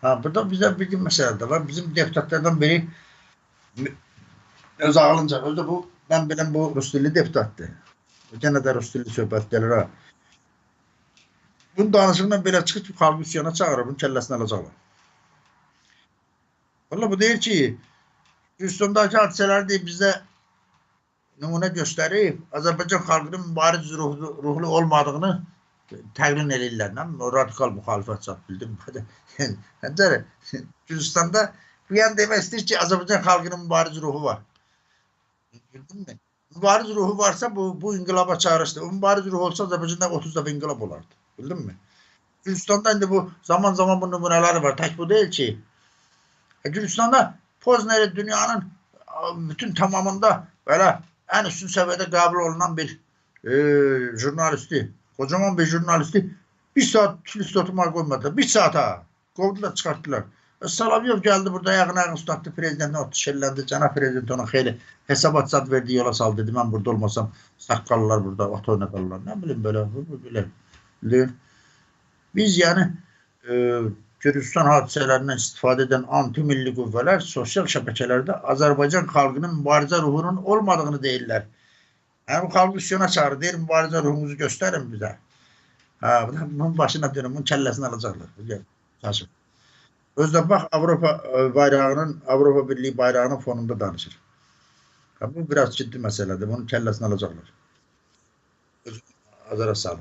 Ha, burada bize bir mesele de var. Bizim deputatlardan biri öz ağılınca özde bu ben bilen bu Rus dilli deputattı. Gene de Rus dilli söhbət gəlir ha. Bunun danışığından belə çıxıb xalq üsyana çağırır, bunun kəlləsini alacaqlar. Valla bu deyir ki, Gürcüstandakı hadisələri deyib bizdə nümunə göstərib, Azərbaycan xalqının mübariz ruhlu, ruhlu olmadığını bilim, o radikal müxalifət çap bildim. Həncəri, Gürcüstanda bu yan demək istəyir ki, Azərbaycan xalqının mübariz ruhu var. Bildin mi? Mübariz ruhu varsa bu, bu inqilaba çağrıştı. O mübariz ruhu olsa Azərbaycanda 30 dəfə inqilab olardı. Bildin mi? Gürcüstanda indi bu zaman zaman bu nümunələri var. Tək bu deyil ki. E, Gürcüstanda Pozneri dünyanın a, bütün tamamında böyle en üstün seviyede kabul olunan bir e, jurnalisti, kocaman bir jurnalisti bir saat oturmaya koymadılar. Bir saat ha. Kovdular çıkarttılar. E, Salavyov geldi burada ayağına ayağını tuttı prezidentin otu şellendi. Cenab prezident ona xeyli hesabat zat verdi yola sal dedi. Ben burada olmasam sakallar burada ot oynakarlar. Ne bileyim böyle. böyle. böyle. Biz yani e, Gürcistan hadisələrindən istifadə edən anti-milli qüvvələr sosial şəbəkələrdə Azərbaycan xalqının mübarizə ruhunun olmadığını deyirlər. Yəni bu xalq üsyana çağırır, deyir mübarizə ruhumuzu göstərin bizə. Da bunun başına dönüm, bunun kəlləsini alacaqlar. Saçım. Özdə bax Avropa e, bayrağının, Avropa Birliyi bayrağının fonunda danışır. Ha, bu biraz ciddi məsələdir. Bunun kəlləsini alacaqlar. Özü- Azara salın.